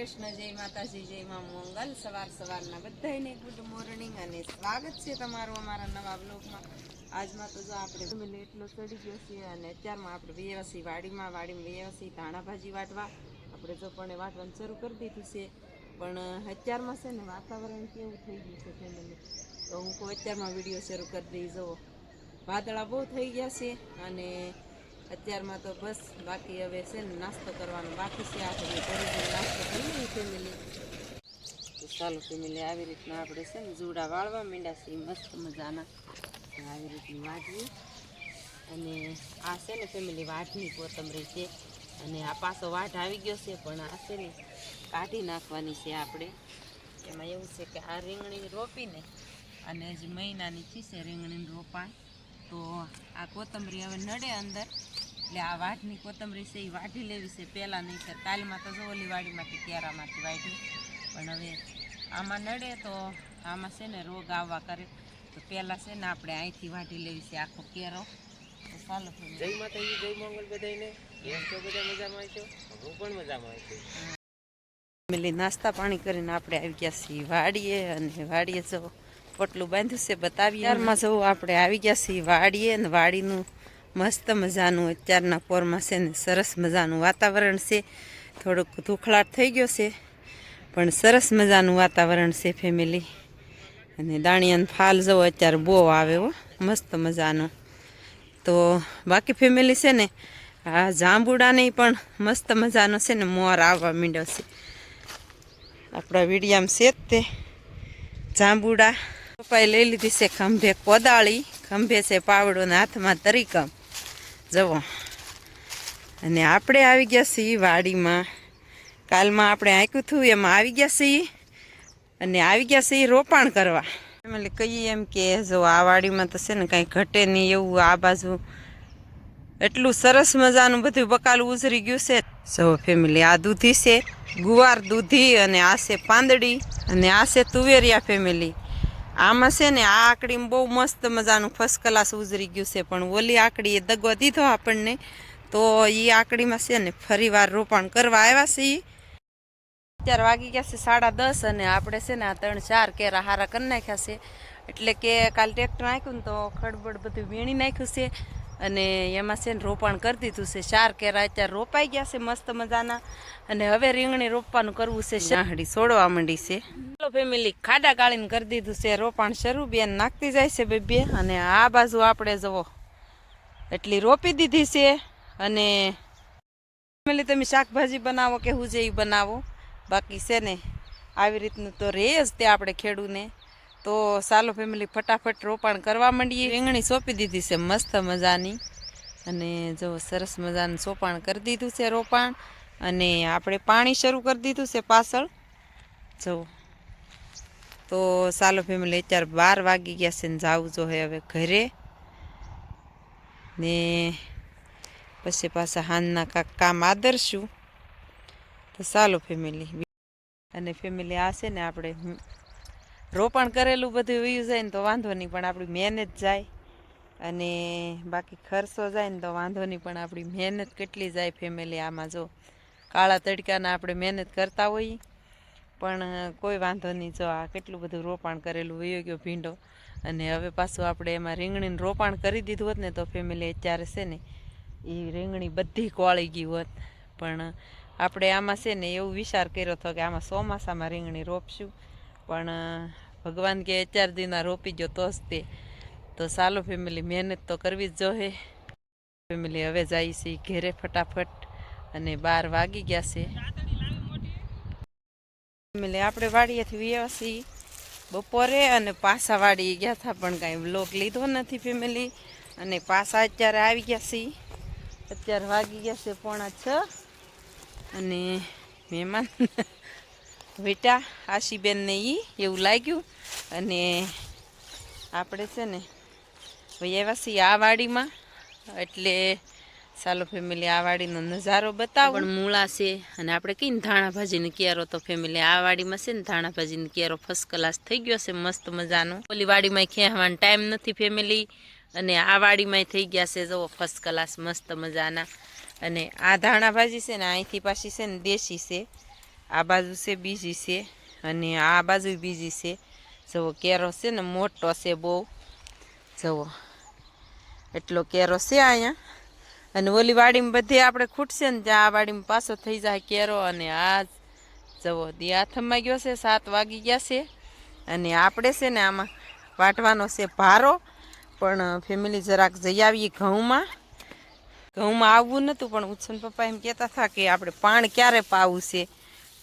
કૃષ્ણ જય માતાજી, જય માં મંગલ. સવાર સવારના બધાને ગુડ મોર્નિંગ અને સ્વાગત છે તમારું અમારા નવા બ્લોગમાં આજમાં તો જો આપણે ફેમિલી એટલો ચડી ગયો છે અને અત્યારમાં આપણે વ્યવસી વાડીમાં વાડીમાં વ્યવસી ધાણા ભાજી વાટવા. આપણે જો પણ વાટવાનું શરૂ કરી દીધું છે. પણ અત્યારમાં છે ને વાતાવરણ કેવું થઈ ગયું છે ફેમિલી તો હું અત્યારમાં વીડિયો શરૂ કરી દઈ જુઓ. વાદળા બહુ થઈ ગયા છે અને અત્યારમાં તો બસ બાકી હવે છે ને નાસ્તો કરવાનો બાકી છે. આપણે ઘરે નાસ્તો ચાલો ફેમિલી આવી રીતના આપણે છે ને જુડા વાળવા મીંડા છે મસ્ત મજાના. આવી રીતની વાટવી અને આ છે ને ફેમિલી વાટની કોથમરી છે. અને આ પાછો વાટ આવી ગયો છે, પણ આ છે ને કાઢી નાખવાની છે આપણે. એમાં એવું છે કે આ રીંગણી રોપીને અને હજી મહિનાની છે રીંગણીનું રોપાણ તો આ કોથમરી હવે નડે અંદર. એટલે આ વાટની કોથમરી છે એ વાટી લેવી છે પહેલાં નહીં કર કાલમાં તો જો ઓલી વાડીમાંથી કેરામાંથી વાટી પણ હવે આમાં નડે તો આમાં છે ને રોગ આવવા કરે. તો પહેલાં છે ને આપણે અહીંથી વાટી લેવી છે આખો કેરો ચાલો. જય માતાજી જય મંગલ બધાને કેમ છો બધા મજામાં છો? હું પણ મજામાં છું. ફેમિલી નાસ્તા પાણી કરીને આપણે આવી ગયા છીએ વાડીએ અને વાડીએ જો પોટલું બાંધ્યું છે બતાવીએ. ત્યારમાં જવું આપણે આવી ગયા છીએ વાડીએ અને વાડીનું મસ્ત મજાનું અત્યારના પોરમાં છે ને સરસ મજાનું વાતાવરણ છે. થોડુંક ધુખલાટ થઈ ગયો છે, પણ સરસ મજાનું વાતાવરણ છે ફેમિલી અને દાણિયાનો ફાલ જવો અત્યારે બહુ આવે હો, મસ્ત મજાનો. તો બાકી ફેમિલી છે ને, આ જાંબુડાને પણ મસ્ત મજાનો છે ને મોર આવવા માંડ્યો છે. આપણા વીડિયામાં છે જ તે, જાંબુડા. પપ્પાએ લઈ લીધી છે ખંભે કોદાળી, ખંભે છે પાવડો ને હાથમાં તરીકમ. જવો અને આપણે આવી ગયા છીએ વાડીમાં. કાલમાં આપણે આંક્યું હતું, એમાં આવી ગયા છીએ. અને આવી ગયા છીએ રોપાણ કરવા. એટલે કહીએ એમ કે, જો આ વાડીમાં તો છે ને કાંઈ ઘટે નહીં એવું, આ બાજુ એટલું સરસ મજાનું બધું બકાલું ઉઝરી ગયું છે. જો ફેમિલી આ દૂધી છે, ગુવાર દૂધી અને આ છે પાંદડી અને આ છે તુવેરિયા ફેમિલી આમાં છે ને આ આકડીમાં બહુ મસ્ત મજાનું ફર્સ્ટ ક્લાસ ઉજરી ગયું છે, પણ ઓલી આકડી એ દગો દીધો આપણને. તો એ આકડીમાં છે ને ફરી વાર રોપાણ કરવા આવ્યા છે ઈ. અત્યારે વાગી ગયા છે સાડા દસ અને આપણે છે ને આ ત્રણ ચાર કેરા હારા કરી નાખ્યા છે. એટલે કે કાલ ટ્રેક્ટર નાખ્યું ને તો ખડબડ બધું વીણી નાખ્યું છે અને એમાં છે ને રોપાણ કરી દીધું છે. ચાર કેરા અત્યારે રોપાઈ ગયા છે મસ્ત મજાના. અને હવે રીંગણી રોપવાનું કરવું છે. શાહડી છોડવા માંડી છે. ફેમિલી ખાડા કાળીને કરી દીધું છે. રોપાણ શરૂ બેન નાખતી જાય છે બે બે. અને આ બાજુ આપણે જવો એટલી રોપી દીધી છે. અને ફેમિલી તમે શાકભાજી બનાવો કે હું જે બનાવો? બાકી છે ને, આવી રીતનું તો રહે જ તે આપણે ખેડૂને. તો ચાલો ફેમિલી ફટાફટ રોપાણ કરવા માંડીએ. રીંગણી સોંપી દીધી છે, મસ્ત મજાની. અને જો સરસ મજાનું સોપાણ કરી દીધું છે રોપાણ. અને આપણે પાણી શરૂ કરી દીધું છે પાછળ. જો તો ચાલો ફેમિલી અત્યારે બાર વાગી ગયા છે ને જવું જો હવે ઘરે. ને પછી પાછા હાનના કાંક કામ આદરશું. તો ચાલો ફેમિલી અને ફેમિલી આ છે ને આપણે રોપણ કરેલું બધું વયું જાય ને તો વાંધો નહીં, પણ આપણી મહેનત જાય. અને બાકી ખર્ચો જાય ને તો વાંધો નહીં, પણ આપણી મહેનત કેટલી જાય ફેમિલી આમાં જો. કાળા તડકાના આપણે મહેનત કરતા હોઈએ. પણ કોઈ વાંધો નહીં. જો આ કેટલું બધું રોપાણ કરેલું વયો ગયો ભીંડો. અને હવે પાછું આપણે એમાં રીંગણીનું રોપાણ કરી દીધું હોત ને, તો ફેમિલી અત્યારે છે ને એ રીંગણી બધી કોળી ગઈ હોત. પણ, આપણે આમાં છે ને, એવું વિચાર કર્યો હતો કે આમાં ચોમાસામાં રીંગણી રોપશું. પણ ભગવાન કે અત્યાર દીના રોપી ગયો તો જ તે. તો ચાલો ફેમિલી મહેનત તો કરવી જ જોહે. ફેમિલી હવે જાય છે ઘેરે ફટાફટ. અને બાર વાગી ગયા છે. ફેમિલી આપણે વાડીએથી વ્યા બપોરે અને પાછા વાડી ગયા હતા પણ કાંઈ બ્લોક લીધો નથી ફેમિલી. અને પાછા અત્યારે આવી ગયા છીએ. અત્યારે વાગી ગયા છે પોણા છ. અને મહેમાન બેટા આશીબેનને એ એવું લાગ્યું. અને આપણે છે ને ભાઈ આ વાડીમાં. એટલે ચાલો ફેમિલી આ વાડીનો નજારો બતાવો. પણ મૂળા છે અને આપણે કઈ ધાણા ભાજીને કેરો તો ફેમિલી આ વાડીમાં છે ને ધાણા ભાજીને કેરો ફર્સ્ટ ક્લાસ થઈ ગયો છે, મસ્ત મજાનો. ઓલી વાડીમાં ખેવાનો ટાઈમ નથી ફેમિલી અને આ વાડીમાં થઈ ગયા છે, જુઓ ફર્સ્ટ ક્લાસ મસ્ત મજાના. અને આ ધાણા ભાજી છે ને અહીંથી પાછી છે ને દેશી છે. આ બાજુ છે બીજી છે. અને આ બાજુ બીજી છે. જુઓ, કેરો છે ને મોટો છે બહુ. જુઓ, એટલો કેરો છે અહીંયા. અને ઓલી વાડીમાં બધે આપણે ખૂટશે ને ત્યાં આ વાડીમાં પાછો થઈ જાય કેરો અને આ જવો, દી આથમમાં ગયો છે, સાત વાગી ગયા છે. અને આપણે છે ને આમાં વાટવાનો છે ભારો, પણ ફેમિલી જરાક જઈ આવીએ ઘઉંમાં. ઘઉંમાં આવવું નહોતું પણ ઉછન પપ્પા એમ કહેતા હતા કે આપણે પાણ ક્યારે પાવું છે.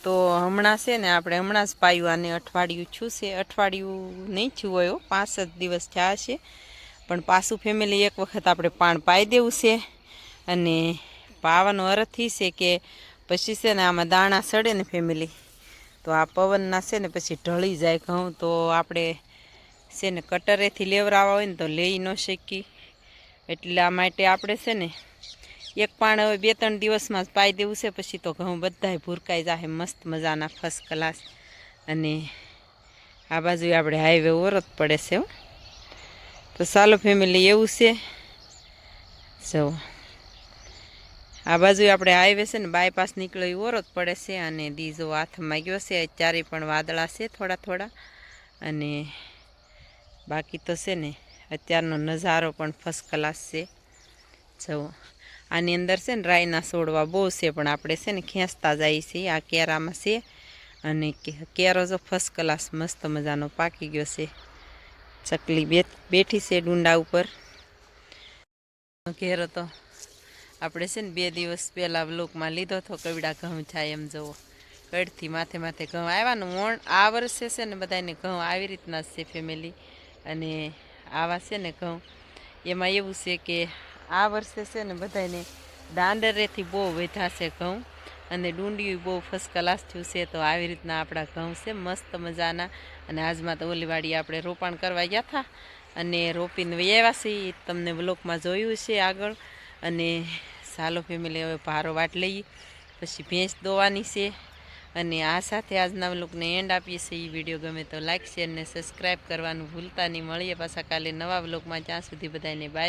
તો હમણાં છે ને આપણે હમણાં જ પાયું, આને અઠવાડિયું છું છે. અઠવાડિયું નહીં છું હોય પાંચ જ દિવસ થયા છે. પણ પાછું ફેમિલી એક વખત આપણે પાણ પાઈ દેવું છે. અને પાવાનો અર્થ એ છે કે પછી છે ને આમાં દાણા સડે ને ફેમિલી તો આ પવનના છે ને પછી ઢળી જાય ઘઉં. તો આપણે છે ને કટરેથી લેવરાવા હોય ને તો લઈ ન શકી એટલા માટે આપણે છે ને એક પાણ હવે બે ત્રણ દિવસમાં જ પાઈ દેવું છે. પછી તો ઘઉં બધાય ભૂરકાઈ જાય મસ્ત મજાના ફર્સ્ટ ક્લાસ અને આ બાજુ આપણે હાઈવે ઓરત પડે છે તો ચાલો ફેમિલી એવું છે. જુઓ આ બાજુ આપણે હાઈવે છે ને બાયપાસ નીકળ્યો એ ઓરો જ પડે છે અને દીજો હાથમાં ગયો છે, અત્યારે પણ વાદળા છે થોડા થોડા. અને બાકી તો છે ને, અત્યારનો નજારો પણ ફર્સ્ટ ક્લાસ છે. જવો આની અંદર છે ને, રાયના છોડવા બહુ છે, પણ આપણે છે ને ખેંચતા જઈએ છીએ, આ કેરામાં છે. અને કેરો જો ફર્સ્ટ ક્લાસ મસ્ત મજાનો પાકી ગયો છે. ચકલી બેઠી છે ડુંડા ઉપર. ઘેરો તો આપણે છે ને બે દિવસ પહેલાં બ્લોકમાં લીધો હતો કવડા ઘઉં થાય એમ જુઓ. કડથી માથે માથે ઘઉં આવ્યા ને મોણ આ વર્ષે છે ને બધાને ઘઉં આવી રીતના છે ફેમિલી અને આવા છે ને ઘઉં. એમાં એવું છે કે આ વર્ષે છે ને બધાને દાંડરેથી બહુ વધ્યા છે ઘઉં. અને ડુંડિયું બહુ ફર્સ્ટ ક્લાસ થયું છે તો આવી રીતના આપણા ઘઉં છે મસ્ત મજાના. અને આજમાં તો ઓલીવાડી આપણે રોપાણ કરવા ગયા હતા. અને રોપીને વહ્યા છે ઈ તમને બ્લોકમાં જોયું છે આગળ. અને સાલો ફેમિલી હવે ભારો વાટ લઈએ. પછી ભેંસ દોવાની છે. અને આ સાથે આજના લોકને એન્ડ આપીએ છીએ. એ વીડિયો ગમે તો લાઇક શેર ને સબસ્ક્રાઈબ કરવાનું ભૂલતા નહીં. મળીએ પાછા કાલે નવા વ્લોગમાં. ત્યાં સુધી બધાને બાય